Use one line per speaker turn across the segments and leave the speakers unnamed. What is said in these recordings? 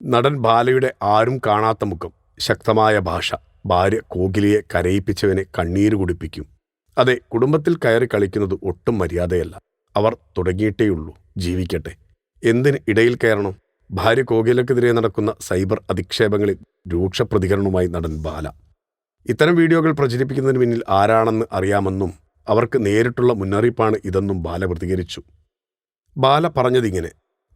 നടൻ ബാലയുടെ ആരും കാണാത്ത മുഖം ശക്തമായ ഭാഷ ഭാര്യ കോകിലിയെ കരയിപ്പിച്ചവനെ കണ്ണീര് കുടിപ്പിക്കും. അതെ കുടുംബത്തിൽ കയറി കളിക്കുന്നത് ഒട്ടും മര്യാദയല്ല. അവർ തുടങ്ങിയിട്ടേയുള്ളൂ ജീവിക്കട്ടെ. എന്തിന് ഇടയിൽ കയറണം? ഭാര്യ കോകിലക്കെതിരെ നടക്കുന്ന സൈബർ അധിക്ഷേപങ്ങളിൽ രൂക്ഷ പ്രതികരണവുമായി നടൻ ബാല. ഇത്തരം വീഡിയോകൾ പ്രചരിപ്പിക്കുന്നതിന് പിന്നിൽ ആരാണെന്ന് അറിയാമെന്നും അവർക്ക് നേരിട്ടുള്ള മുന്നറിയിപ്പാണ് ഇതെന്നും ബാല പ്രതികരിച്ചു. ബാല പറഞ്ഞതിങ്ങനെ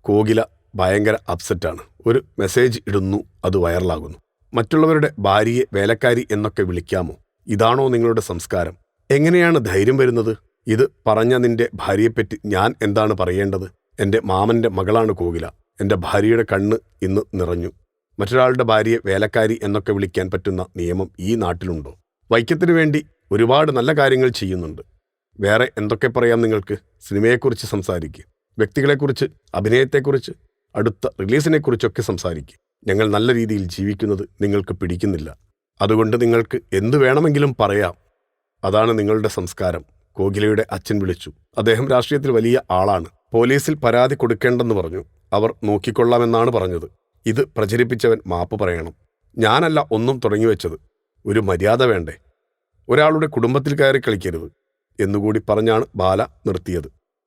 കോകില ഭയങ്കര അപ്സെറ്റാണ്. ഒരു മെസ്സേജ് ഇടുന്നു അത് വൈറലാകുന്നു. മറ്റുള്ളവരുടെ ഭാര്യയെ വേലക്കാരി എന്നൊക്കെ വിളിക്കാമോ? ഇതാണോ നിങ്ങളുടെ സംസ്കാരം? എങ്ങനെയാണ് ധൈര്യം വരുന്നത്? ഇത് പറഞ്ഞ നിന്റെ ഭാര്യയെപ്പറ്റി ഞാൻ എന്താണ് പറയേണ്ടത്? എന്റെ മാമന്റെ മകളാണ് കോകില. എന്റെ ഭാര്യയുടെ കണ്ണ് ഇന്ന് നിറഞ്ഞു. മറ്റൊരാളുടെ ഭാര്യയെ വേലക്കാരി എന്നൊക്കെ വിളിക്കാൻ പറ്റുന്ന നിയമം ഈ നാട്ടിലുണ്ടോ? വൈക്കത്തിനു വേണ്ടി ഒരുപാട് നല്ല കാര്യങ്ങൾ ചെയ്യുന്നുണ്ട്. വേറെ എന്തൊക്കെ പറയാം നിങ്ങൾക്ക്? സിനിമയെക്കുറിച്ച് സംസാരിക്കുക വ്യക്തികളെക്കുറിച്ച് അഭിനയത്തെക്കുറിച്ച് അടുത്ത റിലീസിനെക്കുറിച്ചൊക്കെ സംസാരിക്കും. ഞങ്ങൾ നല്ല രീതിയിൽ ജീവിക്കുന്നത് നിങ്ങൾക്ക് പിടിക്കുന്നില്ല. അതുകൊണ്ട് നിങ്ങൾക്ക് എന്തു വേണമെങ്കിലും പറയാം. അതാണ് നിങ്ങളുടെ സംസ്കാരം. കോകിലയുടെ അച്ഛൻ വിളിച്ചു. അദ്ദേഹം രാഷ്ട്രീയത്തിൽ വലിയ ആളാണ്. പോലീസിൽ പരാതി കൊടുക്കേണ്ടെന്ന് പറഞ്ഞു. അവർ നോക്കിക്കൊള്ളാമെന്നാണ് പറഞ്ഞത്. ഇത് പ്രചരിപ്പിച്ചവൻ മാപ്പ് പറയണം. ഞാനല്ല ഒന്നും തുടങ്ങിവെച്ചത് ഒരു മര്യാദ വേണ്ടേ? ഒരാളുടെ കുടുംബത്തിൽ കയറി കളിക്കരുത് എന്നുകൂടി പറഞ്ഞാണ് ബാല നിർത്തിയത്.